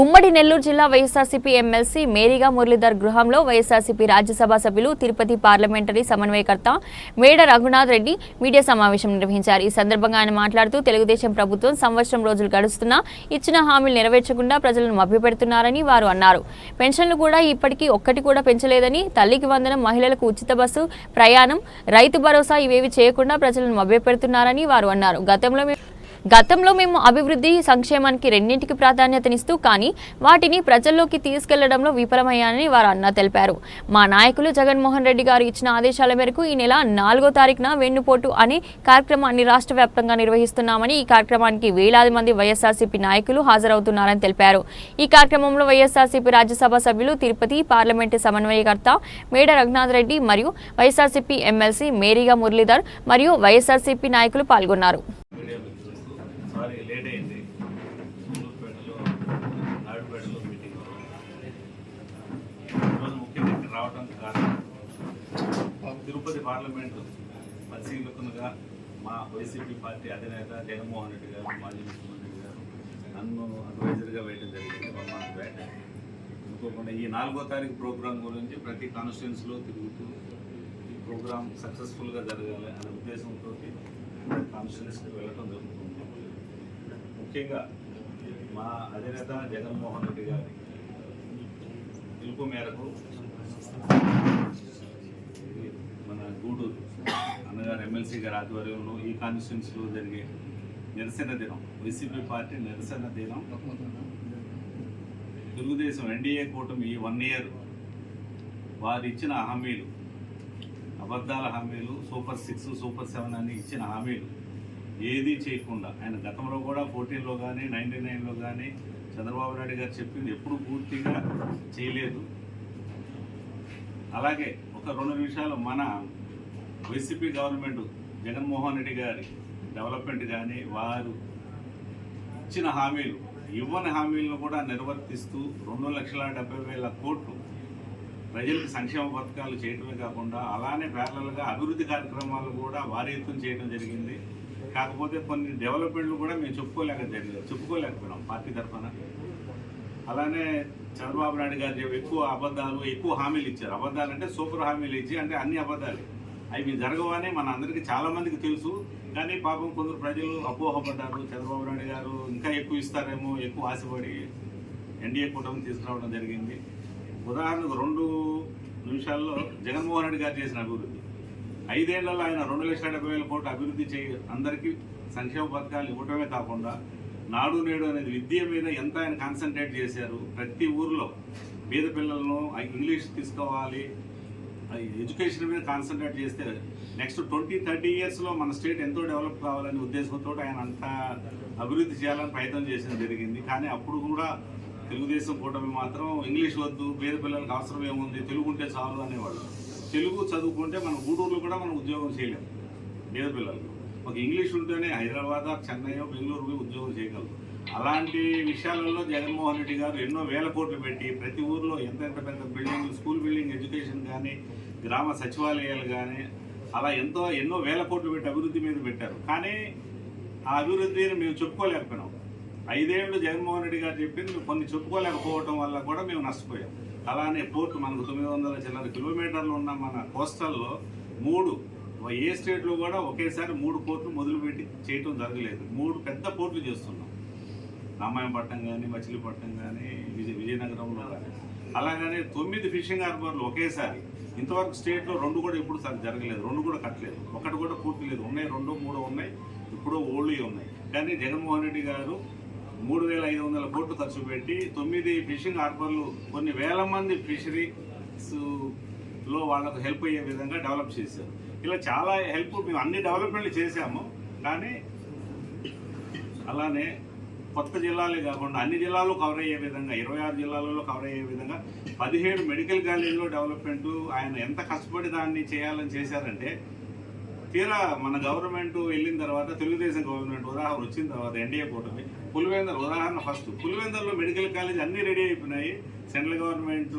ఉమ్మడి నెల్లూరు జిల్లా వైఎస్ఆర్సీపీ ఎమ్మెల్సీ మేరీగా మురళీధర్ గృహంలో వైఎస్ఆర్సీపీ రాజ్యసభ సభ్యులు తిరుపతి పార్లమెంటరీ సమన్వయకర్త మేడ రఘునాథ్ రెడ్డి మీడియా సమావేశం నిర్వహించారు. ఈ సందర్భంగా ఆయన మాట్లాడుతూ తెలుగుదేశం ప్రభుత్వం సంవత్సరం రోజులు గడుస్తున్నా ఇచ్చిన హామీలు నెరవేర్చకుండా ప్రజలను మభ్యపెడుతున్నారని వారు అన్నారు. పెన్షన్లు కూడా ఇప్పటికీ ఒక్కటి కూడా పెంచలేదని తల్లికి వందనం మహిళలకు ఉచిత బస్సు ప్రయాణం రైతు భరోసా ఇవేవి చేయకుండా ప్రజలను మభ్యపెడుతున్నారని వారు అన్నారు. గతంలో గతంలో మేము అభివృద్ధి సంక్షేమానికి రెండింటికి ప్రాధాన్యతనిస్తూ కానీ వాటిని ప్రజల్లోకి తీసుకెళ్ళడంలో విఫలమయ్యానని వారు అన్న తెలిపారు. మా నాయకులు జగన్మోహన్ రెడ్డి గారు ఇచ్చిన ఆదేశాల మేరకు ఈ నెల నాలుగో తారీఖున వెన్నుపోటు అనే కార్యక్రమాన్ని రాష్ట్ర వ్యాప్తంగా నిర్వహిస్తున్నామని ఈ కార్యక్రమానికి వేలాది మంది వైఎస్ఆర్సీపీ నాయకులు హాజరవుతున్నారని తెలిపారు. ఈ కార్యక్రమంలో వైఎస్ఆర్సీపీ రాజ్యసభ సభ్యులు తిరుపతి పార్లమెంటు సమన్వయకర్త మేడ రఘునాథ్ రెడ్డి మరియు వైఎస్ఆర్సీపీ ఎమ్మెల్సీ మేరీగా మురళీధర్ మరియు వైఎస్ఆర్సీపీ నాయకులు పాల్గొన్నారు. తిరుపతి పార్లమెంటు పరిశీలకులుగా మా వైసీపీ పార్టీ అధినేత జగన్మోహన్ రెడ్డి గారు మాజీ ముఖ్యమంత్రి గారు నన్ను అడ్వైజర్గా వేయడం జరిగింది. వన్ మంత్ అనుకోకుండా ఈ నాలుగో తారీఖు ప్రోగ్రాం గురించి ప్రతి కాన్స్టిట్యున్సీలో తిరుగుతూ ఈ ప్రోగ్రాం సక్సెస్ఫుల్గా జరగాలి అనే ఉద్దేశంతో కాన్స్టిట్యున్సీకి వెళ్ళటం జరుగుతుంది. ముఖ్యంగా మా అధినేత జగన్మోహన్ రెడ్డి గారి పిలుపు మేరకు ఎమ్మెల్సీ గారి ఆధ్వర్యంలో ఈ కాన్స్టిట్యున్సీలో జరిగే నిరసన దినం వైసీపీ పార్టీ నిరసన దినం. తెలుగుదేశం ఎన్డీఏ కూటమి ఈ వన్ ఇయర్ వారు ఇచ్చిన హామీలు అబద్ధాల హామీలు సూపర్ సిక్స్ సూపర్ సెవెన్ అని ఇచ్చిన హామీలు ఏదీ చేయకుండా ఆయన గతంలో కూడా ఫోర్టీన్లో కానీ నైన్టీ నైన్లో కానీ చంద్రబాబు నాయుడు గారు చెప్పింది ఎప్పుడు పూర్తిగా చేయలేదు. అలాగే ఒక రెండు నిమిషాలు మన వైసీపీ గవర్నమెంట్ జగన్మోహన్ రెడ్డి గారి డెవలప్మెంట్ కానీ వారు ఇచ్చిన హామీలు ఇవ్వని హామీలను కూడా నిర్వర్తిస్తూ రెండు లక్షల డెబ్బై వేల కోట్లు ప్రజలకు సంక్షేమ పథకాలు చేయడమే కాకుండా అలానే ప్యారలల్గా అభివృద్ధి కార్యక్రమాలు కూడా వారి ఎత్తున చేయడం జరిగింది. కాకపోతే కొన్ని డెవలప్మెంట్లు కూడా మేము చెప్పుకోలేక జరిగింది చెప్పుకోలేకపోయినాం పార్టీ తరఫున. అలానే చంద్రబాబు నాయుడు గారు ఎక్కువ అబద్ధాలు ఎక్కువ హామీలు ఇచ్చారు. అబద్ధాలు అంటే సూపర్ హామీలు ఇచ్చి అంటే అన్ని అబద్ధాలు. అవి జరగవని మన అందరికీ చాలా మందికి తెలుసు. కానీ పాపం కొందరు ప్రజలు అపోహపడ్డారు. చంద్రబాబు నాయుడు గారు ఇంకా ఎక్కువ ఇస్తారేమో ఎక్కువ ఆశపడి ఎన్డీఏ కూటమి తీసుకురావడం జరిగింది. ఉదాహరణకు రెండు నిమిషాల్లో జగన్మోహన్ రెడ్డి గారు చేసిన అభివృద్ధి. ఐదేళ్ళలో ఆయన రెండు లక్షల డెబ్బై వేల కోట్ల అభివృద్ధి చేయ అందరికీ సంక్షేమ పథకాలు ఇవ్వటమే కాకుండా నాడు నేడు అనేది విద్య మీద ఎంత ఆయన కాన్సన్ట్రేట్ చేశారు ప్రతి ఊర్లో పేద పిల్లలను ఆ ఇంగ్లీష్ తీసుకోవాలి ఎడ్యుకేషన్ మీద కాన్సన్ట్రేట్ చేస్తే నెక్స్ట్ ట్వంటీ థర్టీ ఇయర్స్లో మన స్టేట్ ఎంతో డెవలప్ కావాలనే ఉద్దేశంతో ఆయన అంత అభివృద్ధి చేయాలని ప్రయత్నం చేసిన జరిగింది. కానీ అప్పుడు కూడా తెలుగుదేశం కూటమి మాత్రం ఇంగ్లీష్ వద్దు పేద పిల్లలకు అవసరం ఏముంది తెలుగు ఉంటే చాలు అనేవాళ్ళు. తెలుగు చదువుకుంటే మన గూడూరులో కూడా మనం ఉద్యోగం చేయలేము పేద పిల్లలకు. ఒక ఇంగ్లీష్ ఉంటేనే హైదరాబాద్ చెన్నై బెంగళూరు పోయి ఉద్యోగం చేయగలరు. అలాంటి విషయాలలో జగన్మోహన్ రెడ్డి గారు ఎన్నో వేల కోట్లు పెట్టి ప్రతి ఊర్లో ఎంత ఎంత పెద్ద బిల్డింగ్ స్కూల్ బిల్డింగ్ కానీ గ్రామ సచివాలయాలు కానీ అలా ఎంతో ఎన్నో వేల కోట్లు పెట్టి అభివృద్ధి మీద పెట్టారు. కానీ ఆ అభివృద్ధిని మేము చెప్పుకోలేకపోయినాం. ఐదేళ్ళు జగన్మోహన్ రెడ్డి గారు చెప్పింది మేము కొన్ని చెప్పుకోలేకపోవడం వల్ల కూడా మేము నష్టపోయాం. అలానే పోర్టు మనకు తొమ్మిది వందల చిల్లర కిలోమీటర్లు ఉన్న మన కోస్టల్లో మూడు ఏ స్టేట్లో కూడా ఒకేసారి మూడు పోర్టులు మొదలుపెట్టి చేయటం జరగలేదు. మూడు పెద్ద పోర్టులు చేస్తున్నాం. రామాయణపట్నం కానీ మచిలీపట్నం కానీ విజయ విజయనగరంలో కానీ అలాగనే తొమ్మిది ఫిషింగ్ హార్బర్లు ఒకేసారి. ఇంతవరకు స్టేట్లో రెండు కూడా ఎప్పుడు జరగలేదు. రెండు కూడా కట్టలేదు. ఒకటి కూడా పూర్తి లేదు. ఉన్నాయి. రెండు మూడు ఉన్నాయి. ఇప్పుడు ఓళ్ళు ఉన్నాయి. కానీ జగన్మోహన్ రెడ్డి గారు మూడు వేల ఐదు వందల కోట్లు ఖర్చు పెట్టి తొమ్మిది ఫిషింగ్ హార్బర్లు కొన్ని వేల మంది ఫిషరీస్లో వాళ్ళకు హెల్ప్ అయ్యే విధంగా డెవలప్ చేశారు. ఇలా చాలా హెల్ప్ మేము అన్ని డెవలప్మెంట్లు చేశాము. కానీ అలానే కొత్త జిల్లాలే కాకుండా అన్ని జిల్లాలు కవర్ అయ్యే విధంగా ఇరవై ఆరు జిల్లాలలో కవర్ అయ్యే విధంగా పదిహేడు మెడికల్ కాలేజీలో డెవలప్మెంట్ ఆయన ఎంత కష్టపడి దాన్ని చేయాలని చేశారంటే తీరా మన గవర్నమెంట్ వెళ్ళిన తర్వాత తెలుగుదేశం గవర్నమెంట్ ఉదాహరణ వచ్చిన తర్వాత ఎన్డీఏ కూటమి పులివెందర్ ఉదాహరణ ఫస్ట్ పులివెందర్లో మెడికల్ కాలేజ్ అన్ని రెడీ అయిపోయినాయి. సెంట్రల్ గవర్నమెంట్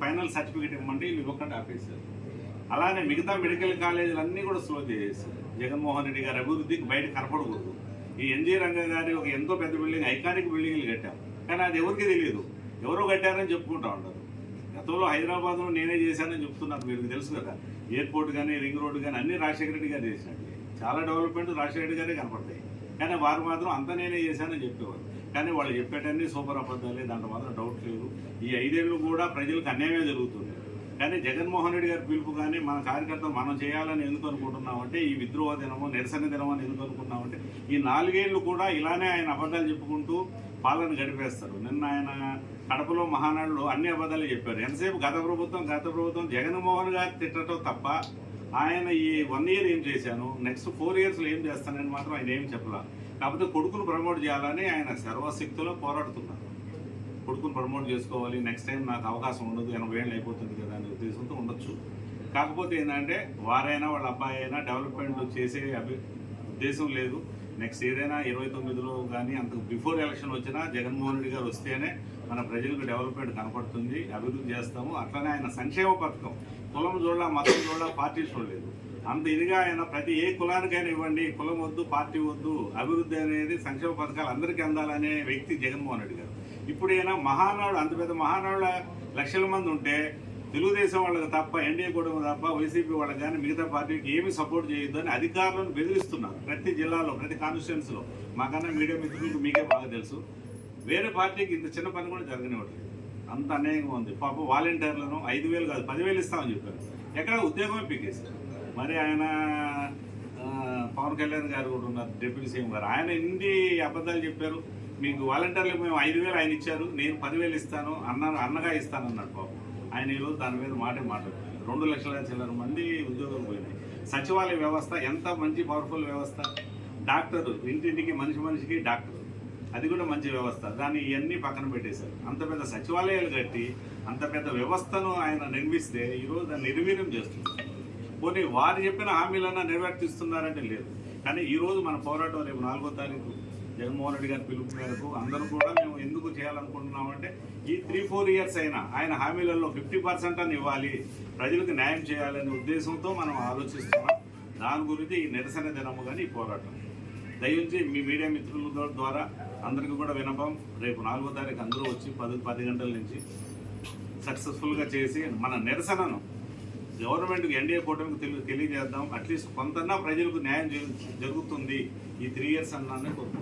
ఫైనల్ సర్టిఫికేట్ ఇవ్వమంటే వీళ్ళు ఇవ్వకుండా ఆపేశారు. అలానే మిగతా మెడికల్ కాలేజీలు అన్నీ కూడా స్లో చేసేసారు జగన్మోహన్ రెడ్డి గారి అభివృద్ధికి బయట కనపడకూడదు. ఈ ఎన్జీ రంగ గారి ఒక ఎంతో పెద్ద బిల్డింగ్ ఐకానిక్ బిల్డింగ్లు కట్టాం కానీ అది ఎవరికి తెలియదు. ఎవరో కట్టారని చెప్పుకుంటా ఉంటారు గతంలో హైదరాబాద్లో నేనే చేశానని చెప్తున్నారు. మీకు తెలుసు కదా. ఎయిర్పోర్ట్ కానీ రింగ్ రోడ్ కానీ అన్ని రాజశేఖర రెడ్డి గారు చేసినట్టు చాలా డెవలప్మెంట్ రాజశేఖర రెడ్డి గారే కనపడతాయి. కానీ వారు మాత్రం అంత నేనే చేశానని చెప్పేవారు. కానీ వాళ్ళు చెప్పేటన్నీ సూపర్ అబద్ధాలే దాంట్లో మాత్రం డౌట్ లేదు. ఈ ఐదేళ్ళు కూడా ప్రజలకు అన్యాయమే జరుగుతుంది. కానీ జగన్మోహన్ రెడ్డి గారి పిలుపు కానీ మన కార్యకర్తలు మనం చేయాలని ఎందుకు అనుకుంటున్నామంటే ఈ విద్రోహ దినము నిరసన దినం అని ఎందుకు అనుకున్నామంటే ఈ నాలుగేళ్ళు కూడా ఇలానే ఆయన అబద్ధాలు చెప్పుకుంటూ పాలన గడిపేస్తారు. నిన్న ఆయన కడపలో మహానాడులో అన్ని అబద్ధాలు చెప్పారు. ఎంతసేపు గత ప్రభుత్వం గత ప్రభుత్వం జగన్మోహన్ గారు తిట్టడం తప్ప ఆయన ఈ వన్ ఇయర్ ఏం చేశాను నెక్స్ట్ ఫోర్ ఇయర్స్లో ఏం చేస్తానని మాత్రం ఆయన ఏం చెప్పలా. కాకపోతే కొడుకును ప్రమోట్ చేయాలని ఆయన సర్వశక్తిలో పోరాడుతున్నారు. కొడుకును ప్రమోట్ చేసుకోవాలి నెక్స్ట్ టైం నాకు అవకాశం ఉండదు ఎనభై ఏళ్ళు అయిపోతుంది కదా అనే ఉద్దేశంతో ఉండొచ్చు. కాకపోతే ఏంటంటే వారైనా వాళ్ళ అబ్బాయి అయినా డెవలప్మెంట్ చేసే అభి ఉద్దేశం లేదు. నెక్స్ట్ ఏదైనా ఇరవై తొమ్మిదిలో కానీ అంతకు బిఫోర్ ఎలక్షన్ వచ్చినా జగన్మోహన్ రెడ్డి గారు వస్తేనే మన ప్రజలకు డెవలప్మెంట్ కనపడుతుంది అభివృద్ధి చేస్తాము. అట్లనే ఆయన సంక్షేమ పథకం. కులం చూడాల మతం చూడాల పార్టీ చూడలేదు. అంత ఇదిగా ఆయన ప్రతి ఏ కులానికైనా ఇవ్వండి కులం వద్దు పార్టీ వద్దు అభివృద్ధి అనేది సంక్షేమ పథకాలు అందరికీ అందాలనే వ్యక్తి జగన్మోహన్ రెడ్డి గారు. ఇప్పుడైనా మహానాడు అంత పెద్ద మహానాడు లక్షల మంది ఉంటే తెలుగుదేశం వాళ్ళకి తప్ప ఎన్డీఏ కూడా తప్ప వైసీపీ వాళ్ళకి కానీ మిగతా పార్టీకి ఏమీ సపోర్ట్ చేయొద్దు అని అధికారులను బెదిరిస్తున్నారు ప్రతి జిల్లాలో ప్రతి కాన్స్టిట్యున్సీలో మాకన్నా మీడియా మిత్రులకు మీకే బాగా తెలుసు. వేరే పార్టీకి ఇంత చిన్న పని కూడా జరగనివ్వట్లేదు. అంత అన్యాయంగా ఉంది. పాప వాలంటీర్లను ఐదు వేలు కాదు పదివేలు ఇస్తామని చెప్పారు. ఎక్కడ ఉద్యోగమే పీకేశారు. మరి ఆయన పవన్ కళ్యాణ్ గారు కూడా ఉన్నారు డిప్యూటీ సీఎం గారు. ఆయన ఎన్ని అబద్ధాలు చెప్పారు? మీకు వాలంటీర్లకు మేము ఐదు వేలు ఆయన ఇచ్చారు నేను పదివేలు ఇస్తాను అన్న అన్నగా ఇస్తాను అన్నాడు పాపం. ఆయన ఈరోజు దాని మీద మాటే మాట. రెండు లక్షల చిల్లర మంది ఉద్యోగాలు పోయినాయి. సచివాలయ వ్యవస్థ ఎంత మంచి పవర్ఫుల్ వ్యవస్థ? డాక్టర్ ఇంటింటికి మనిషి మనిషికి డాక్టర్. అది కూడా మంచి వ్యవస్థ. దాన్ని ఇవన్నీ పక్కన పెట్టేశారు. అంత పెద్ద సచివాలయాలు కట్టి అంత పెద్ద వ్యవస్థను ఆయన నిర్మిస్తే ఈరోజు దాన్ని నిర్వీర్యం చేస్తున్నారు. పోనీ వారు చెప్పిన హామీలన్నా నెరవేర్తిస్తున్నారంటే లేదు. కానీ ఈరోజు మన పోరాటం రేపు నాలుగో తారీఖు. జగన్మోహన్ రెడ్డి గారి పిలుపు మేరకు అందరూ కూడా మేము ఎందుకు చేయాలనుకుంటున్నామంటే ఈ త్రీ ఫోర్ ఇయర్స్ అయినా ఆయన హామీలలో ఫిఫ్టీ పర్సెంట్ అని ఇవ్వాలి. ప్రజలకు న్యాయం చేయాలనే ఉద్దేశంతో మనం ఆలోచిస్తున్నాం. దాని గురించి ఈ నిరసన దినము కానీ ఈ పోరాటం. దయచేసి మీ మీడియా మిత్రుల ద్వారా అందరికీ కూడా వినపం. రేపు నాలుగో తారీఖు అందరూ వచ్చి పది పది గంటల నుంచి సక్సెస్ఫుల్గా చేసి మన నిరసనను గవర్నమెంట్కి ఎన్డీఏ కూటమికి తెలియ తెలియజేద్దాం. అట్లీస్ట్ కొంతన్నా ప్రజలకు న్యాయం జరుగుతుంది. ఈ త్రీ ఇయర్స్ అన్నానే కోరుకుంటున్నాను